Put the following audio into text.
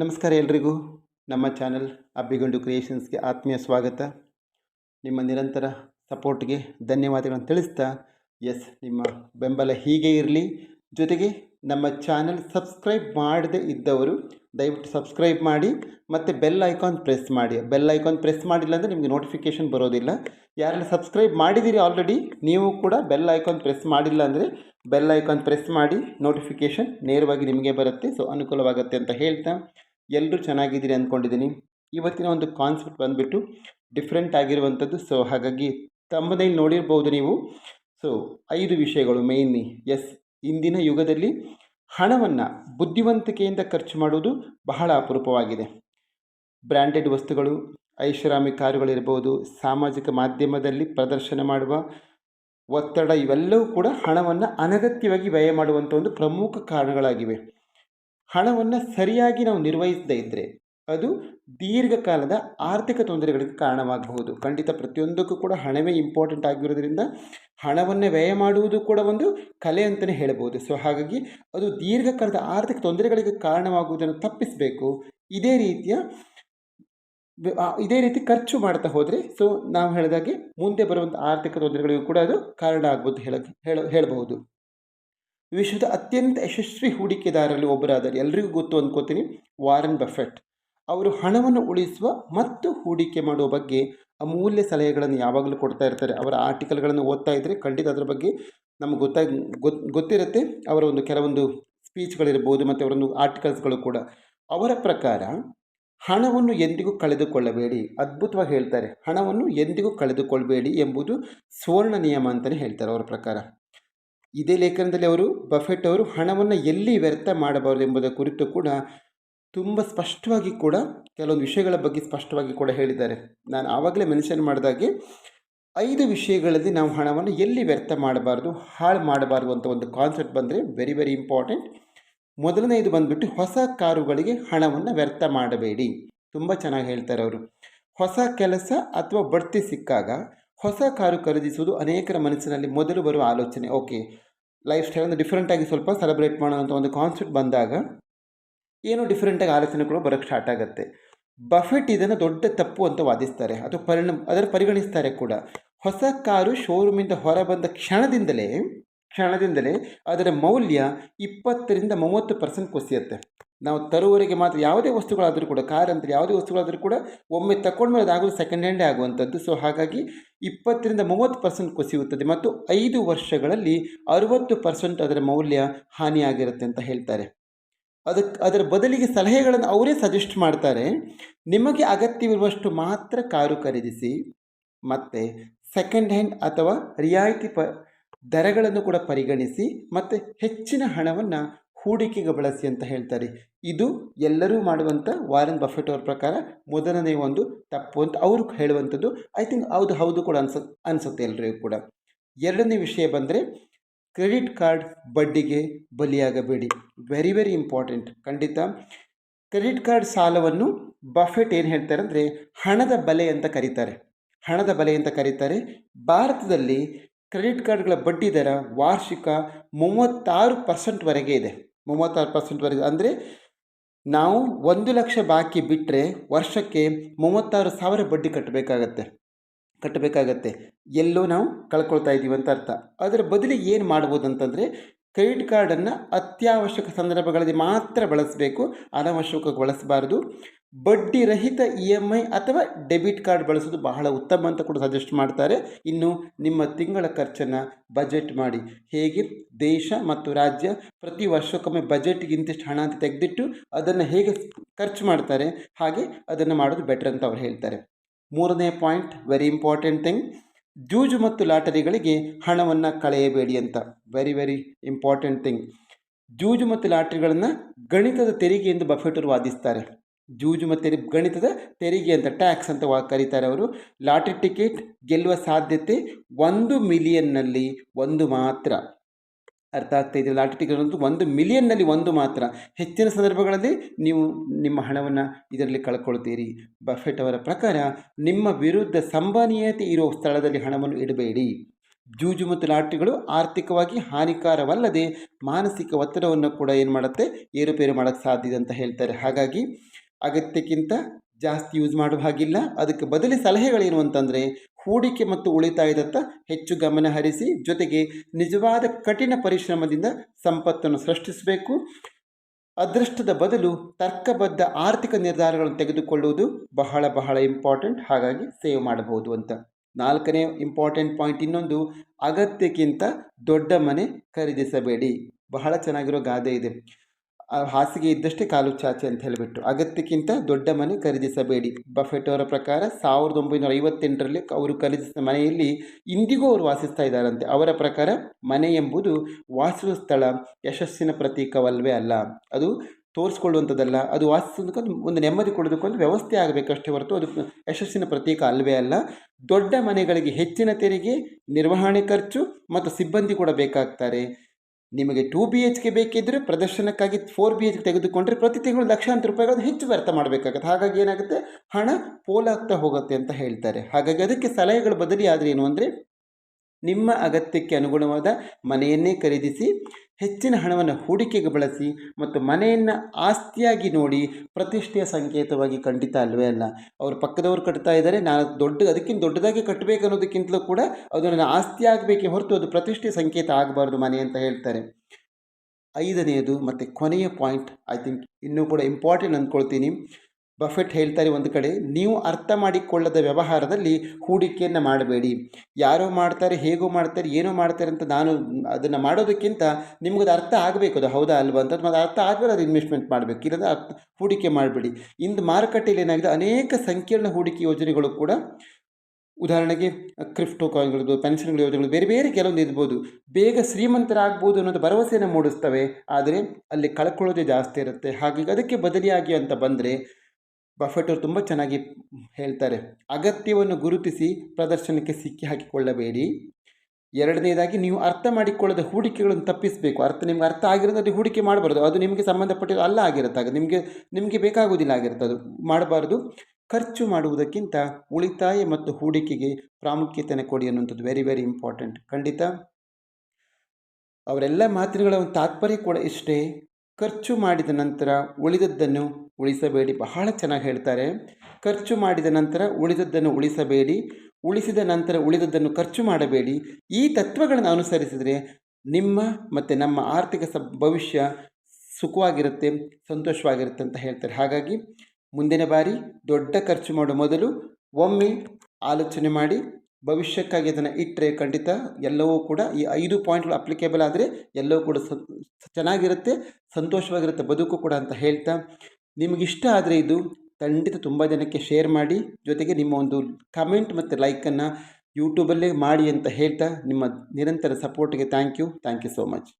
ನಮಸ್ಕಾರ ಎಲ್ರಿಗೂ. ನಮ್ಮ ಚಾನಲ್ ಅಬ್ಬಿಗೊಂಡು ಕ್ರಿಯೇಷನ್ಸ್ಗೆ ಆತ್ಮೀಯ ಸ್ವಾಗತ. ನಿಮ್ಮ ನಿರಂತರ ಸಪೋರ್ಟ್ಗೆ ಧನ್ಯವಾದಗಳನ್ನು ತಿಳಿಸ್ತಾ, ಎಸ್, ನಿಮ್ಮ ಬೆಂಬಲ ಹೀಗೆ ಇರಲಿ. ಜೊತೆಗೆ ನಮ್ಮ ಚಾನಲ್ ಸಬ್ಸ್ಕ್ರೈಬ್ ಮಾಡದೇ ಇದ್ದವರು ದಯವಿಟ್ಟು ಸಬ್ಸ್ಕ್ರೈಬ್ ಮಾಡಿ, ಮತ್ತು ಬೆಲ್ ಐಕಾನ್ ಪ್ರೆಸ್ ಮಾಡಿ. ಬೆಲ್ ಐಕಾನ್ ಪ್ರೆಸ್ ಮಾಡಿಲ್ಲ ಅಂದರೆ ನಿಮಗೆ ನೋಟಿಫಿಕೇಷನ್ ಬರೋದಿಲ್ಲ. ಯಾರೆಲ್ಲ ಸಬ್ಸ್ಕ್ರೈಬ್ ಮಾಡಿದ್ದೀರಿ ಆಲ್ರೆಡಿ, ನೀವು ಕೂಡ ಬೆಲ್ ಐಕಾನ್ ಪ್ರೆಸ್ ಮಾಡಿಲ್ಲ ಅಂದರೆ ಬೆಲ್ ಐಕಾನ್ ಪ್ರೆಸ್ ಮಾಡಿ ನೋಟಿಫಿಕೇಷನ್ ನೇರವಾಗಿ ನಿಮಗೆ ಬರುತ್ತೆ. ಸೊ, ಅನುಕೂಲವಾಗುತ್ತೆ ಅಂತ ಹೇಳ್ತಾ ಎಲ್ಲರೂ ಚೆನ್ನಾಗಿದ್ದೀರಿ ಅಂದ್ಕೊಂಡಿದ್ದೀನಿ. ಇವತ್ತಿನ ಒಂದು ಕಾನ್ಸೆಪ್ಟ್ ಬಂದುಬಿಟ್ಟು ಡಿಫ್ರೆಂಟ್ ಆಗಿರುವಂಥದ್ದು. ಸೊ ಹಾಗಾಗಿ ತಮ್ಮದೇ ನೋಡಿರ್ಬೋದು ನೀವು. ಸೊ ಐದು ವಿಷಯಗಳು ಮೇಯ್ನ್ಲಿ ಎಸ್ ಇಂದಿನ ಯುಗದಲ್ಲಿ ಹಣವನ್ನು ಬುದ್ಧಿವಂತಿಕೆಯಿಂದ ಖರ್ಚು ಮಾಡುವುದು ಬಹಳ ಅಪರೂಪವಾಗಿದೆ. ಬ್ರ್ಯಾಂಡೆಡ್ ವಸ್ತುಗಳು, ಐಷಾರಾಮಿ ಕಾರುಗಳಿರ್ಬೋದು, ಸಾಮಾಜಿಕ ಮಾಧ್ಯಮದಲ್ಲಿ ಪ್ರದರ್ಶನ ಮಾಡುವ ಒತ್ತಡ ಇವೆಲ್ಲವೂ ಕೂಡ ಹಣವನ್ನು ಅನಗತ್ಯವಾಗಿ ವ್ಯಯ ಮಾಡುವಂಥ ಒಂದು ಪ್ರಮುಖ ಕಾರಣಗಳಾಗಿವೆ. ಹಣವನ್ನು ಸರಿಯಾಗಿ ನಾವು ನಿರ್ವಹಿಸದೇ ಇದ್ದರೆ ಅದು ದೀರ್ಘಕಾಲದ ಆರ್ಥಿಕ ತೊಂದರೆಗಳಿಗೆ ಕಾರಣವಾಗಬಹುದು. ಖಂಡಿತ ಪ್ರತಿಯೊಂದಕ್ಕೂ ಕೂಡ ಹಣವೇ ಇಂಪಾರ್ಟೆಂಟ್ ಆಗಿರೋದ್ರಿಂದ ಹಣವನ್ನು ವ್ಯಯ ಮಾಡುವುದು ಕೂಡ ಒಂದು ಕಲೆ ಅಂತಲೇ ಹೇಳ್ಬೋದು. ಸೊ ಹಾಗಾಗಿ ಅದು ದೀರ್ಘಕಾಲದ ಆರ್ಥಿಕ ತೊಂದರೆಗಳಿಗೆ ಕಾರಣವಾಗುವುದನ್ನು ತಪ್ಪಿಸಬೇಕು. ಇದೇ ರೀತಿಯ ಇದೇ ರೀತಿ ಖರ್ಚು ಮಾಡ್ತಾ ಹೋದರೆ ಸೊ ನಾವು ಹೇಳಿದಾಗೆ ಮುಂದೆ ಬರುವಂಥ ಆರ್ಥಿಕ ತೊಂದರೆಗಳಿಗೂ ಕೂಡ ಅದು ಕಾರಣ ಆಗ್ಬೋದು ಹೇಳ, ಹೇಳಬಹುದು. ವಿಶ್ವದ ಅತ್ಯಂತ ಯಶಸ್ವಿ ಹೂಡಿಕೆದಾರರಲ್ಲಿ ಒಬ್ಬರಾದರೆ ಎಲ್ರಿಗೂ ಗೊತ್ತು ಅಂದ್ಕೋತೀನಿ ವಾರನ್ ಬಫೆಟ್. ಅವರು ಹಣವನ್ನು ಉಳಿಸುವ ಮತ್ತು ಹೂಡಿಕೆ ಮಾಡುವ ಬಗ್ಗೆ ಅಮೂಲ್ಯ ಸಲಹೆಗಳನ್ನು ಯಾವಾಗಲೂ ಕೊಡ್ತಾ ಇರ್ತಾರೆ. ಅವರ ಆರ್ಟಿಕಲ್ಗಳನ್ನು ಓದ್ತಾ ಇದ್ದರೆ ಖಂಡಿತ ಅದರ ಬಗ್ಗೆ ನಮ್ಗೆ ಗೊತ್ತಾಗಿ ಗೊತ್, ಗೊತ್ತಿರುತ್ತೆ. ಅವರ ಒಂದು ಕೆಲವೊಂದು ಸ್ಪೀಚ್ಗಳಿರ್ಬೋದು ಮತ್ತು ಅವರೊಂದು ಆರ್ಟಿಕಲ್ಸ್ಗಳು ಕೂಡ. ಅವರ ಪ್ರಕಾರ ಹಣವನ್ನು ಎಂದಿಗೂ ಕಳೆದುಕೊಳ್ಳಬೇಡಿ. ಅದ್ಭುತವಾಗಿ ಹೇಳ್ತಾರೆ. ಹಣವನ್ನು ಎಂದಿಗೂ ಕಳೆದುಕೊಳ್ಳಬೇಡಿ ಎಂಬುದು ಸುವರ್ಣ ನಿಯಮ ಅಂತಲೇ ಹೇಳ್ತಾರೆ ಅವರ ಪ್ರಕಾರ. ಇದೇ ಲೇಖನದಲ್ಲಿ ಅವರು ಬಫೆಟ್ ಅವರು ಹಣವನ್ನು ಎಲ್ಲಿ ವ್ಯರ್ಥ ಮಾಡಬಾರದು ಎಂಬುದರ ಕುರಿತು ಕೂಡ ತುಂಬ ಸ್ಪಷ್ಟವಾಗಿ ಕೂಡ ಕೆಲವೊಂದು ವಿಷಯಗಳ ಬಗ್ಗೆ ಸ್ಪಷ್ಟವಾಗಿ ಕೂಡ ಹೇಳಿದ್ದಾರೆ. ನಾನು ಆವಾಗಲೇ ಮೆನ್ಷನ್ ಮಾಡಿದಾಗೆ ಐದು ವಿಷಯಗಳಲ್ಲಿ ನಾವು ಹಣವನ್ನು ಎಲ್ಲಿ ವ್ಯರ್ಥ ಮಾಡಬಾರ್ದು, ಹಾಳು ಮಾಡಬಾರ್ದು ಅಂತ ಒಂದು ಕಾನ್ಸೆಪ್ಟ್ ಬಂದರೆ ವೆರಿ ವೆರಿ ಇಂಪಾರ್ಟೆಂಟ್ ಮೊದಲನೇದು ಬಂದುಬಿಟ್ಟು ಹೊಸ ಕಾರುಗಳಿಗೆ ಹಣವನ್ನು ವ್ಯರ್ಥ ಮಾಡಬೇಡಿ. ತುಂಬ ಚೆನ್ನಾಗಿ ಹೇಳ್ತಾರೆ ಅವರು. ಹೊಸ ಕೆಲಸ ಅಥವಾ ಬಡ್ತಿ ಸಿಕ್ಕಾಗ ಹೊಸ ಕಾರು ಖರೀದಿಸುವುದು ಅನೇಕರ ಮನಸ್ಸಿನಲ್ಲಿ ಮೊದಲು ಬರುವ ಆಲೋಚನೆ. ಓಕೆ ಲೈಫ್ ಸ್ಟೈಲನ್ನು ಡಿಫ್ರೆಂಟಾಗಿ ಸ್ವಲ್ಪ ಸೆಲೆಬ್ರೇಟ್ ಮಾಡೋಂಥ ಒಂದು ಕಾನ್ಸೆಪ್ಟ್ ಬಂದಾಗ ಏನೋ ಡಿಫ್ರೆಂಟಾಗಿ ಆಲೋಚನೆಗಳು ಬರೋಕ್ಕೆ ಸ್ಟಾರ್ಟ್ ಆಗುತ್ತೆ. ಬಫೆಟ್ ಇದನ್ನು ದೊಡ್ಡ ತಪ್ಪು ಅಂತ ವಾದಿಸ್ತಾರೆ. ಅದು ಪರಿಣಾಮ ಅದನ್ನು ಪರಿಗಣಿಸ್ತಾರೆ ಕೂಡ. ಹೊಸ ಕಾರು ಶೋರೂಮಿಂದ ಹೊರಬಂದ ಕ್ಷಣದಿಂದಲೇ ಕ್ಷಣದಿಂದಲೇ ಅದರ ಮೌಲ್ಯ ಇಪ್ಪತ್ತರಿಂದ ಮೂವತ್ತು ಪರ್ಸೆಂಟ್ ಕುಸಿಯುತ್ತೆ. ನಾವು ತರುವವರಿಗೆ ಮಾತ್ರ ಯಾವುದೇ ವಸ್ತುಗಳಾದರೂ ಕೂಡ ಕಾರ್ ಅಂತ ಯಾವುದೇ ವಸ್ತುಗಳಾದರೂ ಕೂಡ ಒಮ್ಮೆ ತಗೊಂಡ್ಮೇಲೆ ಅದಾಗೋದು ಸೆಕೆಂಡ್ ಹ್ಯಾಂಡೇ ಆಗುವಂಥದ್ದು. ಸೊ ಹಾಗಾಗಿ ಇಪ್ಪತ್ತರಿಂದ ಮೂವತ್ತು ಪರ್ಸೆಂಟ್ ಕುಸಿಯುತ್ತದೆ ಮತ್ತು ಐದು ವರ್ಷಗಳಲ್ಲಿ ಅರುವತ್ತು ಪರ್ಸೆಂಟ್ ಅದರ ಮೌಲ್ಯ ಹಾನಿಯಾಗಿರುತ್ತೆ ಅಂತ ಹೇಳ್ತಾರೆ. ಅದಕ್ಕೆ ಅದರ ಬದಲಿಗೆ ಸಲಹೆಗಳನ್ನು ಅವರೇ ಸಜೆಸ್ಟ್ ಮಾಡ್ತಾರೆ. ನಿಮಗೆ ಅಗತ್ಯವಿರುವಷ್ಟು ಮಾತ್ರ ಕಾರು ಖರೀದಿಸಿ, ಮತ್ತು ಸೆಕೆಂಡ್ ಹ್ಯಾಂಡ್ ಅಥವಾ ರಿಯಾಯಿತಿ ಪ, ದರಗಳನ್ನು ಕೂಡ ಪರಿಗಣಿಸಿ, ಮತ್ತು ಹೆಚ್ಚಿನ ಹಣವನ್ನು ಹೂಡಿಕೆಗೆ ಬಳಸಿ ಅಂತ ಹೇಳ್ತಾರೆ. ಇದು ಎಲ್ಲರೂ ಮಾಡುವಂಥ ವಾರನ್ ಬಫೆಟ್ ಅವ್ರ ಪ್ರಕಾರ ಮೊದಲನೇ ಒಂದು ತಪ್ಪು ಅಂತ ಅವರು ಹೇಳುವಂಥದ್ದು. ಐ ಥಿಂಕ್ ಹೌದು ಹೌದು ಕೂಡ ಅನ್ಸ, ಅನಿಸುತ್ತೆ ಎಲ್ಲರಿಗೂ ಕೂಡ. ಎರಡನೇ ವಿಷಯ ಬಂದರೆ ಕ್ರೆಡಿಟ್ ಕಾರ್ಡ್ ಬಡ್ಡಿಗೆ ಬಲಿಯಾಗಬೇಡಿ. ವೆರಿ ವೆರಿ ಇಂಪಾರ್ಟೆಂಟ್ ಖಂಡಿತ. ಕ್ರೆಡಿಟ್ ಕಾರ್ಡ್ ಸಾಲವನ್ನು ಬಫೆಟ್ ಏನು ಹೇಳ್ತಾರೆ ಅಂದರೆ ಹಣದ ಬಲೆ ಅಂತ ಕರೀತಾರೆ. ಹಣದ ಬಲೆ ಅಂತ ಕರೀತಾರೆ. ಭಾರತದಲ್ಲಿ ಕ್ರೆಡಿಟ್ ಕಾರ್ಡ್ಗಳ ಬಡ್ಡಿ ದರ ವಾರ್ಷಿಕ ಮೂವತ್ತಾರು ಪರ್ಸೆಂಟ್ವರೆಗೆ ಇದೆ. ಮೂವತ್ತಾರು ಪರ್ಸೆಂಟ್ವರೆಗೆ ಅಂದರೆ ನಾವು ಒಂದು ಲಕ್ಷ ಬಾಕಿ ಬಿಟ್ಟರೆ ವರ್ಷಕ್ಕೆ ಮೂವತ್ತಾರು ಸಾವಿರ ಬಡ್ಡಿ ಕಟ್ಟಬೇಕಾಗತ್ತೆ. ಕಟ್ಟಬೇಕಾಗತ್ತೆ. ಎಲ್ಲೋ ನಾವು ಕಳ್ಕೊಳ್ತಾ ಇದ್ದೀವಿ ಅಂತ ಅರ್ಥ. ಅದರ ಬದಲಿಗೆ ಏನು ಮಾಡ್ಬೋದು ಅಂತಂದರೆ ಕ್ರೆಡಿಟ್ ಕಾರ್ಡನ್ನು ಅತ್ಯವಶ್ಯಕ ಸಂದರ್ಭಗಳಲ್ಲಿ ಮಾತ್ರ ಬಳಸಬೇಕು. ಅನಾವಶ್ಯಕ ಬಳಸಬಾರ್ದು. ಬಡ್ಡಿ ರಹಿತ ಇ ಎಂ ಐ ಅಥವಾ ಡೆಬಿಟ್ ಕಾರ್ಡ್ ಬಳಸೋದು ಬಹಳ ಉತ್ತಮ ಅಂತ ಕೂಡ ಸಜೆಸ್ಟ್ ಮಾಡ್ತಾರೆ. ಇನ್ನು ನಿಮ್ಮ ತಿಂಗಳ ಖರ್ಚನ್ನು ಬಜೆಟ್ ಮಾಡಿ. ಹೇಗೆ? ದೇಶ ಮತ್ತು ರಾಜ್ಯ ಪ್ರತಿ ವರ್ಷಕ್ಕೊಮ್ಮೆ ಬಜೆಟ್ಗೆ ಇಂತಿಷ್ಟು ಹಣ ಅಂತ ತೆಗೆದಿಟ್ಟು ಅದನ್ನು ಹೇಗೆ ಖರ್ಚು ಮಾಡ್ತಾರೆ? ಹಾಗೆ ಅದನ್ನು ಮಾಡೋದು ಬೆಟರ್ ಅಂತ ಅವ್ರು ಹೇಳ್ತಾರೆ. ಮೂರನೇ ಪಾಯಿಂಟ್ ವೆರಿ ಇಂಪಾರ್ಟೆಂಟ್ ಥಿಂಗ್ ಜೂಜು ಮತ್ತು ಲಾಟರಿಗಳಿಗೆ ಹಣವನ್ನು ಕಳೆಯಬೇಡಿ ಅಂತ. ವೆರಿ ವೆರಿ ಇಂಪಾರ್ಟೆಂಟ್ ಥಿಂಗ್ ಜೂಜು ಮತ್ತು ಲಾಟರಿಗಳನ್ನು ಗಣಿತದ ತೆರಿಗೆ ಎಂದು ಬಫೆಟರು ವಾದಿಸ್ತಾರೆ. ಜೂಜು ಮತ್ತು ಗಣಿತದ ತೆರಿಗೆ ಅಂತ ಟ್ಯಾಕ್ಸ್ ಅಂತ ಕರೀತಾರೆ ಅವರು. ಲಾಟ್ರಿ ಟಿಕೆಟ್ ಗೆಲ್ಲುವ ಸಾಧ್ಯತೆ ಒಂದು ಮಿಲಿಯನ್ನಲ್ಲಿ ಒಂದು ಮಾತ್ರ. ಅರ್ಥ ಆಗ್ತಾ ಇದೆ ಲಾಟ್ರಿ ಟಿಕೆಟ್ ಅಂತೂ ಒಂದು ಮಿಲಿಯನ್ನಲ್ಲಿ ಒಂದು ಮಾತ್ರ. ಹೆಚ್ಚಿನ ಸಂದರ್ಭಗಳಲ್ಲಿ ನೀವು ನಿಮ್ಮ ಹಣವನ್ನು ಇದರಲ್ಲಿ ಕಳ್ಕೊಳ್ತೀರಿ. ಬಫೆಟ್ ಅವರ ಪ್ರಕಾರ ನಿಮ್ಮ ವಿರುದ್ಧ ಸಂಭವನೀಯತೆ ಇರೋ ಸ್ಥಳದಲ್ಲಿ ಹಣವನ್ನು ಇಡಬೇಡಿ. ಜೂಜು ಮತ್ತು ಲಾಟ್ರಿಗಳು ಆರ್ಥಿಕವಾಗಿ ಹಾನಿಕಾರವಲ್ಲದೆ ಮಾನಸಿಕ ಒತ್ತಡವನ್ನು ಕೂಡ ಏನು ಮಾಡುತ್ತೆ? ಏರುಪೇರು ಮಾಡೋಕ್ಕೆ ಸಾಧ್ಯ ಅಂತ ಹೇಳ್ತಾರೆ. ಹಾಗಾಗಿ ಅಗತ್ಯಕ್ಕಿಂತ ಜಾಸ್ತಿ ಯೂಸ್ ಮಾಡುವ ಹಾಗಿಲ್ಲ. ಅದಕ್ಕೆ ಬದಲಿ ಸಲಹೆಗಳೇನು ಅಂತಂದರೆ, ಹೂಡಿಕೆ ಮತ್ತು ಉಳಿತಾಯದತ್ತ ಹೆಚ್ಚು ಗಮನ ಹರಿಸಿ, ಜೊತೆಗೆ ನಿಜವಾದ ಕಠಿಣ ಪರಿಶ್ರಮದಿಂದ ಸಂಪತ್ತನ್ನು ಸೃಷ್ಟಿಸಬೇಕು. ಅದೃಷ್ಟದ ಬದಲು ತರ್ಕಬದ್ಧ ಆರ್ಥಿಕ ನಿರ್ಧಾರಗಳನ್ನು ತೆಗೆದುಕೊಳ್ಳುವುದು ಬಹಳ ಬಹಳ ಇಂಪಾರ್ಟೆಂಟ್ ಹಾಗಾಗಿ ಸೇವ್ ಮಾಡಬಹುದು ಅಂತ. ನಾಲ್ಕನೇ ಇಂಪಾರ್ಟೆಂಟ್ ಪಾಯಿಂಟ್ ಇನ್ನೊಂದು, ಅಗತ್ಯಕ್ಕಿಂತ ದೊಡ್ಡ ಮನೆ ಖರೀದಿಸಬೇಡಿ. ಬಹಳ ಚೆನ್ನಾಗಿರೋ ಗಾದೆ ಇದೆ. ಹಾಸಿಗೆ ಇದ್ದಷ್ಟೇ ಕಾಲು ಚಾಚಿ ಅಂತ ಹೇಳಿಬಿಟ್ಟು ಅಗತ್ಯಕ್ಕಿಂತ ದೊಡ್ಡ ಮನೆ ಖರೀದಿಸಬೇಡಿ. ಬಫೆಟ್ ಅವರ ಪ್ರಕಾರ ಸಾವಿರದ ಒಂಬೈನೂರ ಐವತ್ತೆಂಟರಲ್ಲಿ ಅವರು ಖರೀದಿಸಿದ ಮನೆಯಲ್ಲಿ ಇಂದಿಗೂ ಅವರು ವಾಸಿಸ್ತಾ ಇದ್ದಾರಂತೆ. ಅವರ ಪ್ರಕಾರ ಮನೆ ಎಂಬುದು ವಾಸಿಸುವ ಸ್ಥಳ, ಯಶಸ್ಸಿನ ಪ್ರತೀಕವಲ್ವೇ ಅಲ್ಲ. ಅದು ತೋರಿಸ್ಕೊಳ್ಳುವಂಥದ್ದಲ್ಲ. ಅದು ವಾಸಿಸೋದಕ್ಕೊಂದು ಒಂದು ನೆಮ್ಮದಿ ಕೊಡೋದಕ್ಕೊಂದು ವ್ಯವಸ್ಥೆ ಆಗಬೇಕಷ್ಟೇ ಹೊರತು ಅದು ಯಶಸ್ಸಿನ ಪ್ರತೀಕ ಅಲ್ಲವೇ ಅಲ್ಲ. ದೊಡ್ಡ ಮನೆಗಳಿಗೆ ಹೆಚ್ಚಿನ ತೆರಿಗೆ, ನಿರ್ವಹಣೆ ಖರ್ಚು ಮತ್ತು ಸಿಬ್ಬಂದಿ ಕೂಡ ಬೇಕಾಗ್ತಾರೆ. ನಿಮಗೆ ಟೂ ಬಿ ಎಚ್ ಕೆ ಬೇಕಿದ್ದರೆ ಪ್ರದರ್ಶನಕ್ಕಾಗಿ ಫೋರ್ ಬಿ ಎಚ್ ತೆಗೆದುಕೊಂಡ್ರೆ ಪ್ರತಿ ತಿಂಗಳು ಲಕ್ಷಾಂತರ ರೂಪಾಯಿಗಳು ಹೆಚ್ಚು ವ್ಯರ್ಥ ಮಾಡಬೇಕಾಗತ್ತೆ. ಹಾಗಾಗಿ ಏನಾಗುತ್ತೆ? ಹಣ ಪೋಲಾಗ್ತಾ ಹೋಗುತ್ತೆ ಅಂತ ಹೇಳ್ತಾರೆ. ಹಾಗಾಗಿ ಅದಕ್ಕೆ ಸಲಹೆಗಳು ಬದಲಿ ಆದರೆ ಏನು ಅಂದರೆ ನಿಮ್ಮ ಅಗತ್ಯಕ್ಕೆ ಅನುಗುಣವಾದ ಮನೆಯನ್ನೇ ಖರೀದಿಸಿ ಹೆಚ್ಚಿನ ಹಣವನ್ನು ಹೂಡಿಕೆಗೆ ಬಳಸಿ ಮತ್ತು ಮನೆಯನ್ನು ಆಸ್ತಿಯಾಗಿ ನೋಡಿ ಪ್ರತಿಷ್ಠೆಯ ಸಂಕೇತವಾಗಿ ಖಂಡಿತ ಅಲ್ವೇ ಅಲ್ಲ? ಅವರು ಪಕ್ಕದವರು ಕಟ್ತಾ ಇದ್ದಾರೆ, ನಾನು ದೊಡ್ಡ, ಅದಕ್ಕಿಂತ ದೊಡ್ಡದಾಗಿ ಕಟ್ಟಬೇಕು ಅನ್ನೋದಕ್ಕಿಂತಲೂ ಕೂಡ ಅದು ನನ್ನ ಆಸ್ತಿ ಆಗಬೇಕೆ ಹೊರತು ಅದು ಪ್ರತಿಷ್ಠೆಯ ಸಂಕೇತ ಆಗಬಾರ್ದು ಮನೆ ಅಂತ ಹೇಳ್ತಾರೆ. ಐದನೆಯದು ಮತ್ತು ಕೊನೆಯ ಪಾಯಿಂಟ್ ಐ ಥಿಂಕ್ ಇನ್ನೂ ಕೂಡ ಇಂಪಾರ್ಟೆಂಟ್ ಅಂದ್ಕೊಳ್ತೀನಿ ಬಫೆಟ್ ಹೇಳ್ತಾರೆ ಒಂದು ಕಡೆ, ನೀವು ಅರ್ಥ ಮಾಡಿಕೊಳ್ಳದ ವ್ಯವಹಾರದಲ್ಲಿ ಹೂಡಿಕೆಯನ್ನು ಮಾಡಬೇಡಿ. ಯಾರೋ ಮಾಡ್ತಾರೆ, ಹೇಗೋ ಮಾಡ್ತಾರೆ, ಏನೋ ಮಾಡ್ತಾರೆ ಅಂತ ನಾನು ಅದನ್ನು ಮಾಡೋದಕ್ಕಿಂತ ನಿಮಗದು ಅರ್ಥ ಆಗಬೇಕು ಅದು, ಹೌದಾ ಅಲ್ವಾ? ಅಂತ ಅದು ಅರ್ಥ ಆದಮೇಲೆ ಅದು ಇನ್ವೆಸ್ಟ್ಮೆಂಟ್ ಮಾಡಬೇಕು. ಇಲ್ಲದ ಹೂಡಿಕೆ ಮಾಡಬೇಡಿ. ಇಂದು ಮಾರುಕಟ್ಟೆಯಲ್ಲಿ ಏನಾಗಿದೆ, ಅನೇಕ ಸಂಕೀರ್ಣ ಹೂಡಿಕೆ ಯೋಜನೆಗಳು ಕೂಡ, ಉದಾಹರಣೆಗೆ ಕ್ರಿಪ್ಟೋ ಕಾಯಿನ್ಗಳದ್ದು ಪೆನ್ಷನ್ಗಳ ಯೋಜನೆಗಳು, ಬೇರೆ ಬೇರೆ ಕೆಲವೊಂದು ಇರ್ಬೋದು. ಬೇಗ ಶ್ರೀಮಂತರಾಗ್ಬೋದು ಅನ್ನೋದು ಭರವಸೆಯನ್ನು ಮೂಡಿಸ್ತವೆ. ಆದರೆ ಅಲ್ಲಿ ಕಳ್ಕೊಳ್ಳೋದೇ ಜಾಸ್ತಿ ಇರುತ್ತೆ. ಹಾಗಾಗಿ ಅದಕ್ಕೆ ಬದಲಿಯಾಗಿ ಅಂತ ಬಂದರೆ ಬಫೆಟ್ ಅವರು ತುಂಬ ಚೆನ್ನಾಗಿ ಹೇಳ್ತಾರೆ, ಅಗತ್ಯವನ್ನು ಗುರುತಿಸಿ ಪ್ರದರ್ಶನಕ್ಕೆ ಸಿಕ್ಕಿ ಹಾಕಿಕೊಳ್ಳಬೇಡಿ. ಎರಡನೇದಾಗಿ, ನೀವು ಅರ್ಥ ಮಾಡಿಕೊಳ್ಳದ ಹೂಡಿಕೆಗಳನ್ನು ತಪ್ಪಿಸಬೇಕು. ಅರ್ಥ, ನಿಮ್ಗೆ ಅರ್ಥ ಆಗಿರೋದು ಅದು ಹೂಡಿಕೆ ಮಾಡಬಾರ್ದು. ಅದು ನಿಮಗೆ ಸಂಬಂಧಪಟ್ಟಿರೋ ಅಲ್ಲ ಆಗಿರುತ್ತೆ. ಆಗ ನಿಮಗೆ ನಿಮಗೆ ಬೇಕಾಗುವುದಿಲ್ಲ ಆಗಿರುತ್ತೆ. ಅದು ಮಾಡಬಾರ್ದು. ಖರ್ಚು ಮಾಡುವುದಕ್ಕಿಂತ ಉಳಿತಾಯ ಮತ್ತು ಹೂಡಿಕೆಗೆ ಪ್ರಾಮುಖ್ಯತೆಯನ್ನು ಕೊಡಿ ಅನ್ನುವಂಥದ್ದು ವೆರಿ ವೆರಿ ಇಂಪಾರ್ಟೆಂಟ್ ಖಂಡಿತ. ಅವರೆಲ್ಲ ಒಂದು ತಾತ್ಪರ್ಯ ಕೂಡ ಇಷ್ಟೇ. ಖರ್ಚು ಮಾಡಿದ ನಂತರ ಉಳಿದದ್ದನ್ನು ಉಳಿಸಬೇಡಿ. ಬಹಳ ಚೆನ್ನಾಗಿ ಹೇಳ್ತಾರೆ. ಖರ್ಚು ಮಾಡಿದ ನಂತರ ಉಳಿದದ್ದನ್ನು ಉಳಿಸಬೇಡಿ. ಉಳಿಸಿದ ನಂತರ ಉಳಿದದ್ದನ್ನು ಖರ್ಚು ಮಾಡಬೇಡಿ. ಈ ತತ್ವಗಳನ್ನು ಅನುಸರಿಸಿದರೆ ನಿಮ್ಮ ಮತ್ತು ನಮ್ಮ ಆರ್ಥಿಕ ಸ, ಭವಿಷ್ಯ ಸುಖವಾಗಿರುತ್ತೆ, ಸಂತೋಷವಾಗಿರುತ್ತೆ ಅಂತ ಹೇಳ್ತಾರೆ. ಹಾಗಾಗಿ ಮುಂದಿನ ಬಾರಿ ದೊಡ್ಡ ಖರ್ಚು ಮಾಡುವ ಮೊದಲು ಒಮ್ಮೆ ಆಲೋಚನೆ ಮಾಡಿ ಭವಿಷ್ಯಕ್ಕಾಗಿ ಅದನ್ನು ಇಟ್ಟರೆ ಖಂಡಿತ ಎಲ್ಲವೂ ಕೂಡ ಈ ಐದು ಪಾಯಿಂಟ್ಗಳು ಅಪ್ಲಿಕೇಬಲ್ ಆದರೆ ಎಲ್ಲವೂ ಕೂಡ ಸ, ಚೆನ್ನಾಗಿರುತ್ತೆ, ಸಂತೋಷವಾಗಿರುತ್ತೆ, ಬದುಕು ಕೂಡ ಅಂತ ಹೇಳ್ತಾ. ನಿಮಗಿಷ್ಟ ಆದರೆ ಇದು ಖಂಡಿತ ತುಂಬ ಜನಕ್ಕೆ ಶೇರ್ ಮಾಡಿ. ಜೊತೆಗೆ ನಿಮ್ಮ ಒಂದು ಕಮೆಂಟ್ ಮತ್ತು ಲೈಕನ್ನು ಯೂಟ್ಯೂಬಲ್ಲೇ ಮಾಡಿ ಅಂತ ಹೇಳ್ತಾ. ನಿಮ್ಮ ನಿರಂತರ ಸಪೋರ್ಟಿಗೆ thank you thank you so much